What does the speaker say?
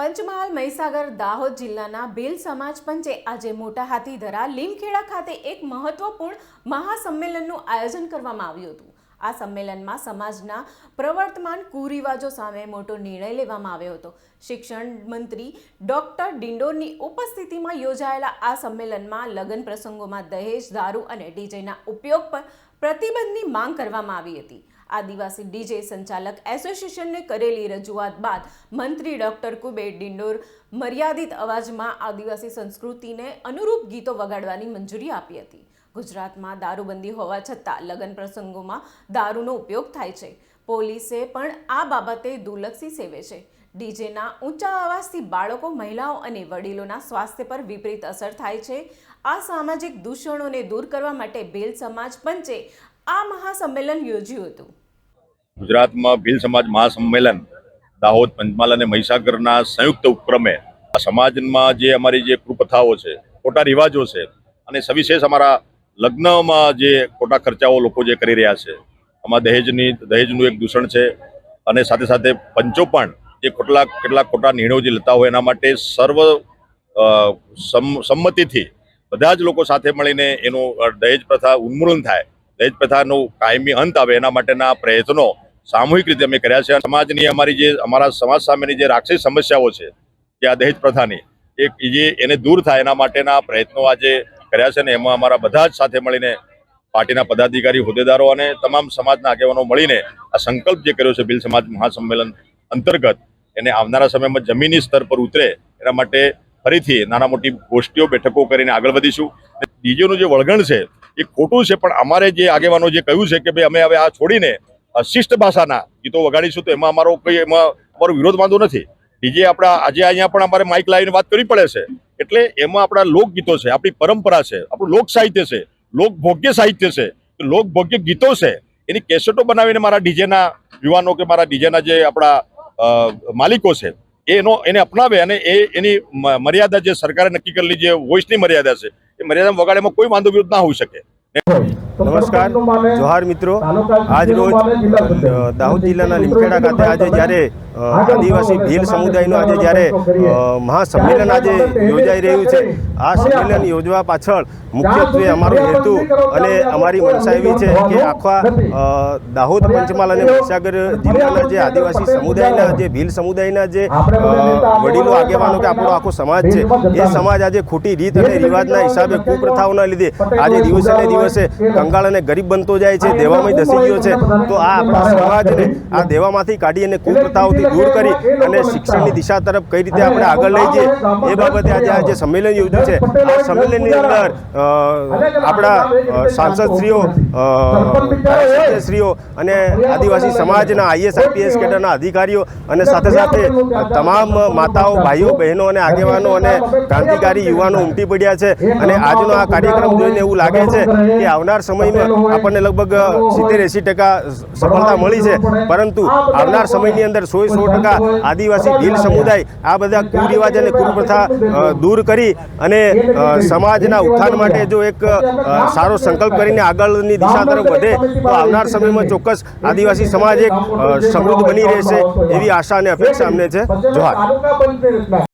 પંચમહાલ મહીસાગર દાહોદ જિલ્લાના ભીલ સમાજ પંચે આજે મોટા હાથીધરા લીમખેડા ખાતે એક મહત્વપૂર્ણ મહાસંમેલનનું આયોજન કરવામાં આવ્યું હતું. આ સંમેલનમાં સમાજના પ્રવર્તમાન કુરિવાજો સામે મોટો નિર્ણય લેવામાં આવ્યો હતો. શિક્ષણ મંત્રી ડોક્ટર ડિંડોરની ઉપસ્થિતિમાં યોજાયેલા આ સંમેલનમાં લગ્ન પ્રસંગોમાં દહેજ, દારૂ અને ડીજેના ઉપયોગ પર પ્રતિબંધની માંગ કરવામાં આવી હતી. આદિવાસી ડીજે સંચાલક એસોસિએશનને કરેલી રજૂઆત બાદ મંત્રી ડોક્ટર કુબેર ડિંડોર મર્યાદિત અવાજમાં આદિવાસી સંસ્કૃતિને અનુરૂપ ગીતો વગાડવાની મંજૂરી આપી હતી. ગુજરાતમાં દારૂબંધી હોવા છતાં લગ્ન પ્રસંગોમાં દારૂનો ઉપયોગ થાય છે. પોલીસે પણ આ બાબતે દુર્લક્ષી સેવે છે. ડીજેના ઊંચા અવાજથી બાળકો, મહિલાઓ અને વડીલોના સ્વાસ્થ્ય પર વિપરીત અસર થાય છે. આ સામાજિક દૂષણોને દૂર કરવા માટે ભેલ સમાજ પંચે આ મહાસંમેલન યોજ્યું હતું. ગુજરાતમાં ભીલ સમાજ મહાસંમેલન, દાહોદ પંચમહાલ અને મહીસાગરના સંયુક્ત ઉપક્રમે સમાજમાં જે અમારી જે કુપ્રથાઓ છે, ખોટા રિવાજો છે અને સવિશેષ અમારા લગ્નમાં જે ખોટા ખર્ચાઓ લોકો જે કરી રહ્યા છે, આમાં દહેજની, દહેજનું એક દૂષણ છે અને સાથે સાથે પંચો પણ જે ખોટલા, કેટલાક ખોટા નિર્ણયો જે લેતા હોય એના માટે સર્વ સમ- સંમતિથી બધા જ લોકો સાથે મળીને એનું દહેજ પ્રથા ઉન્મૂલન થાય, દહેજ પ્રથાનો કાયમી અંત આવે એના માટેના પ્રયત્નો સામૂહિક રીતે અમે કર્યા છે. સમાજની અમારી જે, અમારા સમાજ સામેની જે રાક્ષસી સમસ્યાઓ છે, જે આ દહેજ પ્રથાની એક જે એને દૂર થાય એના માટેના પ્રયત્નો આજે કર્યા છે ને એમાં અમારા બધા જ સાથે મળીને પાર્ટીના પદાધિકારી, હોદ્દેદારો અને તમામ સમાજના આગેવાનો મળીને આ સંકલ્પ જે કર્યો છે ભીલ સમાજ મહાસંમેલન અંતર્ગત, એને આવનારા સમયમાં જમીની સ્તર પર ઉતરે એના માટે ફરીથી નાના મોટી ગોષ્ઠીઓ, બેઠકો કરીને આગળ વધીશું. ડીજેનું જે વળગણ છે, એ ખોટું છે, પણ અમારે જે આગેવાનો જે કહ્યું છે કે ભાઈ અમે હવે આ છોડીને શિષ્ટ ભાષાના ગીતો વગાડીશું તો એમાં અમારો કોઈ એમાં અમારો વિરોધ વાંધો નથી. ડીજે આપણા આજે અહીંયા પણ અમારે માઇક લાવીને વાત કરવી પડે છે. એટલે એમાં આપણા લોકગીતો છે, આપણી પરંપરા છે, આપણું લોક સાહિત્ય છે લોકભોગ્ય સાહિત્ય છે લોકભોગ્ય ગીતો છે, એની કેસેટો બનાવીને મારા ડીજેના યુવાનો કે મારા ડીજેના જે આપણા માલિકો છે એનો, એને અપનાવે અને એ એની મર્યાદા જે સરકારે નક્કી કરેલી જે વોઇસની મર્યાદા છે, એ મર્યાદા વગાડેમાં કોઈ વાંધો વિરોધ ના હોઈ શકે. નમસ્કાર. જોહાર મિત્રો. આજ રોજ દાહોદ જિલ્લાના લીમખેડા ખાતે આજે જ્યારે આદિવાસી ભીલ સમુદાયનું આજે જ્યારે મહાસંમેલન આજે યોજાઈ રહ્યું છે, આ સંમેલન યોજવા પાછળ મુખ્યત્વે અમારો હેતુ અને અમારી મનસા એવી છે કે આખા દાહોદ પંચમહાલ અને મહીસાગર જિલ્લાના જે આદિવાસી સમુદાયના જે ભીલ સમુદાયના જે વડીલો, આગેવાનો કે આપણો આખો સમાજ છે, એ સમાજ આજે ખોટી રીત અને રિવાજના હિસાબે કુપ્રથાઓના લીધે આજે દિવસે ને દિવસે કંગાળ અને ગરીબ બનતો જાય છે દેવામાં ધસી ગયો છે, તો આ આપણા સમાજને, આ દેવામાંથી કાઢી અને કુપ્રથાઓથી દૂર કરી અને શિક્ષણની દિશા તરફ કઈ રીતે આપણે આગળ લઈ જઈએ, એ બાબતે આજે આજે સંમેલન યોજ્યું છે, આ સંમેલનની અંદર આપણા સાંસદશ્રીઓ ધારાસભ્યશ્રીઓ અને આદિવાસી સમાજના આઈએસ, આઈપીએસ કેડરના અધિકારીઓ અને સાથે સાથે તમામ માતાઓ, ભાઈઓ, બહેનો અને આગેવાનો અને ક્રાંતિકારી યુવાનો ઉમટી પડ્યા છે અને આજનો આ કાર્યક્રમ જોઈને એવું લાગે છે કે આવનાર સમયમાં આપણને લગભગ સિત્તેર એંસી ટકા સફળતા મળી છે. પરંતુ આવનાર સમયની અંદર સો સો ટકા આદિવાસી ભીલ સમુદાય આ બધા કુરિવાજ અને કુપ્રથા દૂર કરી અને સમાજના ઉત્થાન માટે જો એક સારો સંકલ્પ કરીને આગળની દિશા તરફ વધે તો આવનાર સમયમાં ચોક્કસ આદિવાસી સમાજ એક સમૃદ્ધ બની રહેશે એવી આશા અને અપેક્ષા અમને છે. જોહાર.